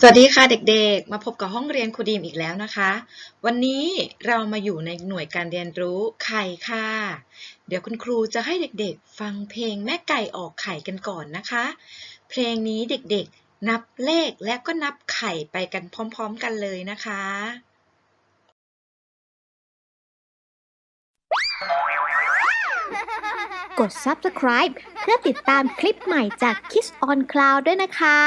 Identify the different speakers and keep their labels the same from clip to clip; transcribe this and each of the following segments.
Speaker 1: สวัสดีค่ะเด็กๆ มาพบกับห้องเรียนครูดีมอีกแล้วนะคะ วันนี้เรามาอยู่ในหน่วยการเรียนรู้ไข่ค่ะ เดี๋ยวคุณครูจะให้เด็กๆ ฟังเพลงแม่ไก่ออกไข่กันก่อนนะคะ เพลงนี้เด็กๆ นับเลขและก็นับไข่ไปกันพร้อมๆกันเลยนะคะ
Speaker 2: กด subscribe เพื่อติดตามคลิปใหม่จาก Kiss on Cloud ด้วยนะคะ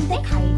Speaker 3: กวัน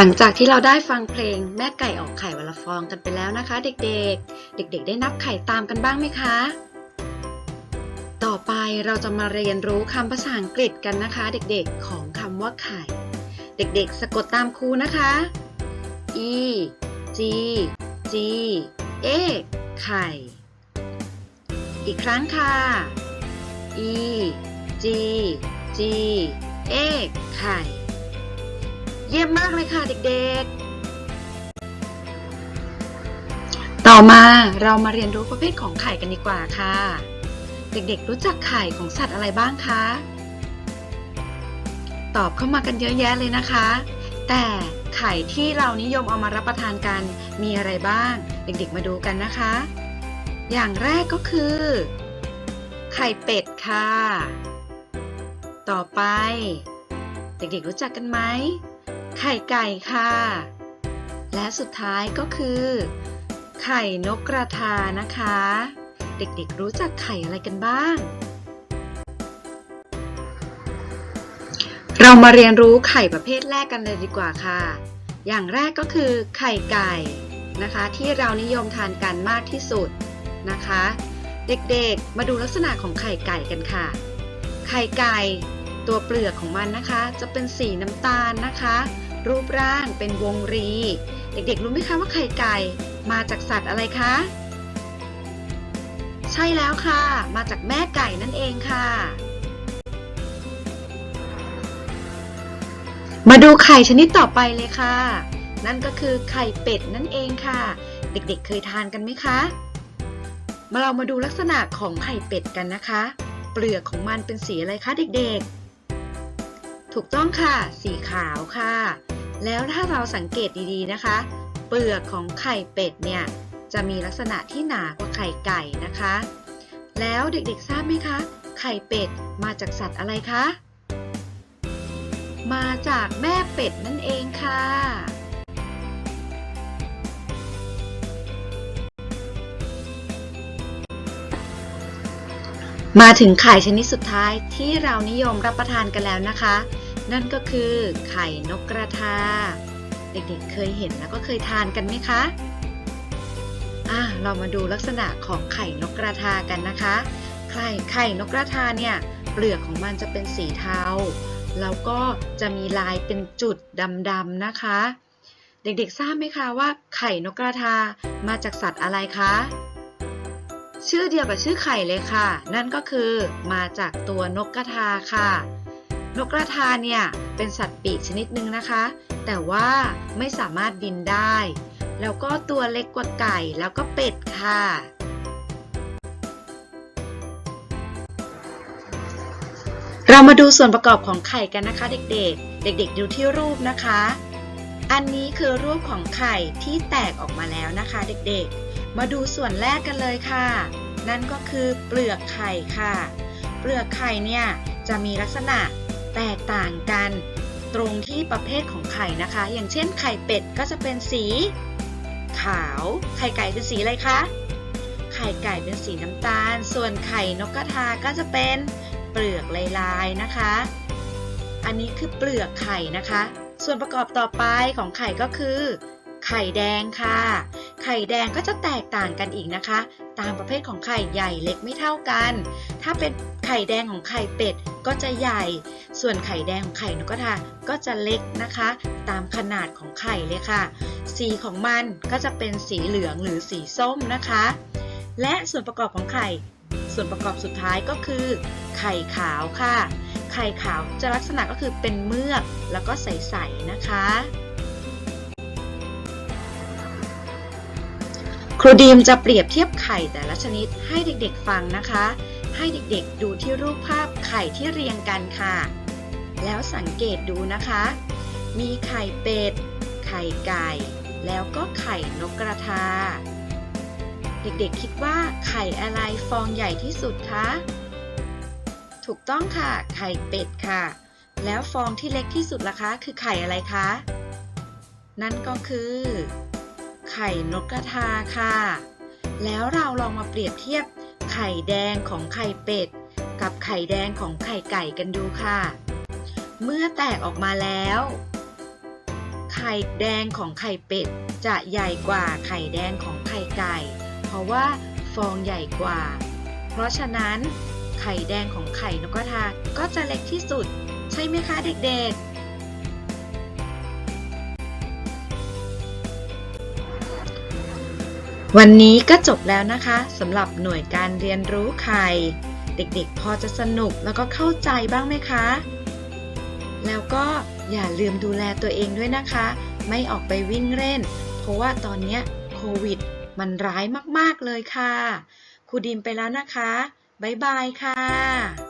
Speaker 1: หลังจากที่เราได้ฟังเพลงแม่ไก่ออกไข่วันละฟองกันไปแล้วนะคะ เด็กๆ เด็ก ๆ ได้นับไข่ตามกันบ้างไหมคะ ต่อไปเราจะมาเรียนรู้คำภาษาอังกฤษกันนะคะ เด็กๆของคำว่าไข่ เด็กๆ สะกดตามครูนะคะ e g g a ไข่ อีกครั้งค่ะ e g g a ไข่ เยี่ยมมากเลยค่ะเด็กๆ ต่อมาเรามาเรียนรู้ประเภทของไข่กันดีกว่าค่ะ เด็กๆ รู้จักไข่ของสัตว์อะไรบ้างคะ ตอบเข้ามากันเยอะแยะเลยนะคะ แต่ไข่ที่เรานิยมเอามารับประทานกันมีอะไรบ้าง เด็กๆ มาดูกันนะคะ อย่างแรกก็คือ ไข่เป็ดค่ะ ต่อไป เด็กๆ รู้จักกันไหม ไข่ไก่ค่ะ และสุดท้ายก็คือ ไข่นกกระทานะคะ เด็กๆรู้จักไข่อะไรกันบ้าง เรามาเรียนรู้ไข่ประเภทแรกกันเลยดีกว่าค่ะ อย่างแรกก็คือไข่ไก่นะคะ ที่เรานิยมทานกันมากที่สุดนะคะ เด็กๆมาดูลักษณะของไข่ไก่กันค่ะ ไข่ไก่ตัวเปลือกของมันนะคะ จะเป็นสีน้ำตาลนะคะ รูปร่างเป็นวงรี เด็กๆ รู้ไหมคะว่าไข่ไก่มาจากสัตว์อะไรคะ ใช่แล้วค่ะ มาจากแม่ไก่นั่นเองค่ะ มาดูไข่ชนิดต่อไปเลยค่ะ นั่นก็คือไข่เป็ดนั่นเองค่ะ เด็กๆ เคยทานกันไหมคะ มาเรามาดูลักษณะของไข่เป็ดกันนะคะ เปลือกของมันเป็นสีอะไรคะเด็กๆ ถูกต้องค่ะ สีขาวค่ะ แล้วถ้าเราสังเกตดีๆนะคะ เปลือกของไข่เป็ดเนี่ย จะมีลักษณะที่หนากว่าไข่ไก่นะคะ แล้วเด็กๆทราบไหมคะ ไข่เป็ดมาจากสัตว์อะไรคะ มาจากแม่เป็ดนั่นเองค่ะมาถึงไข่ชนิดสุดท้ายที่เรานิยมรับประทานกันแล้วนะคะ นั่นก็คือไข่นกกระทา เด็กๆ เคยเห็นแล้วก็เคยทานกันไหมคะอะเรามาดูลักษณะของไข่นกกระทากันนะคะ ไข่ไข่นกกระทาเนี่ยเปลือกของมันจะเป็นสีเทา แล้วก็จะมีลายเป็นจุดดำๆนะคะ เด็กๆทราบไหมคะว่าไข่นกกระทามาจากสัตว์อะไรคะชื่อเดียวกับชื่อไข่เลยค่ะ นั่นก็คือมาจากตัวนกกระทาค่ะ นกกระทาเนี่ยเป็นสัตว์ปีกชนิดหนึ่งนะคะ แต่ว่าไม่สามารถบินได้ แล้วก็ตัวเล็กกว่าไก่แล้วก็เป็ดค่ะ เรามาดูส่วนประกอบของไข่กันนะคะ เด็กๆ เด็ก ๆ ดูที่รูปนะคะ อันนี้คือรูปของไข่ที่แตกออกมาแล้วนะคะ เด็กๆ มาดูส่วนแรกกันเลยค่ะ นั่นก็คือเปลือกไข่ค่ะ เปลือกไข่เนี่ยจะมีลักษณะ แตกต่างกันตรงที่ประเภทของไข่นะคะ อย่างเช่นไข่เป็ดก็จะเป็นสี ขาว ไข่ไก่เป็นสีอะไรคะ ไข่ไก่เป็นสีน้ำตาล ส่วนไข่นกกระทาก็จะเป็นเปลือกลายๆนะคะ อันนี้คือเปลือกไข่นะคะ ส่วนประกอบต่อไปของไข่ก็คือ ไข่แดงค่ะ ข่แดงก็จะแตกต่างกันอีกนะคะ ตามประเภทของไข่ใหญ่เล็กไม่เท่ากัน ถ้าเป็นไข่แดงของไข่เป็ดก็จะใหญ่ ส่วนไข่แดงของไข่นกกระทาก็จะเล็กนะคะ ตามขนาดของไข่เลยค่ะ สีของมันก็จะเป็นสีเหลืองหรือสีส้มนะคะ และส่วนประกอบของไข่ ส่วนประกอบสุดท้ายก็คือ ไข่ขาวค่ะ ไข่ขาวจะลักษณะก็คือเป็นเมือกแล้วก็ใสๆนะคะ ครูดีมจะเปรียบเทียบไข่แต่ละชนิดให้เด็กๆฟังนะคะ ให้เด็กๆดูที่รูปภาพไข่ที่เรียงกันค่ะ แล้วสังเกตดูนะคะ มีไข่เป็ด ไข่ไก่ แล้วก็ไข่นกกระทา เด็กๆคิดว่าไข่อะไรฟองใหญ่ที่สุดคะ ถูกต้องค่ะ ไข่เป็ดค่ะ แล้วฟองที่เล็กที่สุดล่ะคะ คือไข่อะไรคะ นั่นก็คือ ไข่นกกระทาค่ะ แล้วเราลองมาเปรียบเทียบไข่แดงของไข่เป็ด กับไข่แดงของไข่ไก่กันดูค่ะ เมื่อแตกออกมาแล้ว ไข่แดงของไข่เป็ดจะใหญ่กว่าไข่แดงของไข่ไก่ เพราะว่าฟองใหญ่กว่า เพราะฉะนั้นไข่แดงของไข่นกกระทาก็จะเล็กที่สุด ใช่ไหมคะเด็กๆ วันนี้ก็จบแล้วนะคะสำหรับหน่วยการเรียนรู้ไข่ เด็กๆ พอจะสนุกแล้วก็เข้าใจบ้างไหมคะ แล้วก็อย่าลืมดูแลตัวเองด้วยนะคะ ไม่ออกไปวิ่งเล่น เพราะว่าตอนนี้โควิด มันร้ายมากๆเลยค่ะครูดิมไปแล้วนะคะ บ๊ายบายค่ะ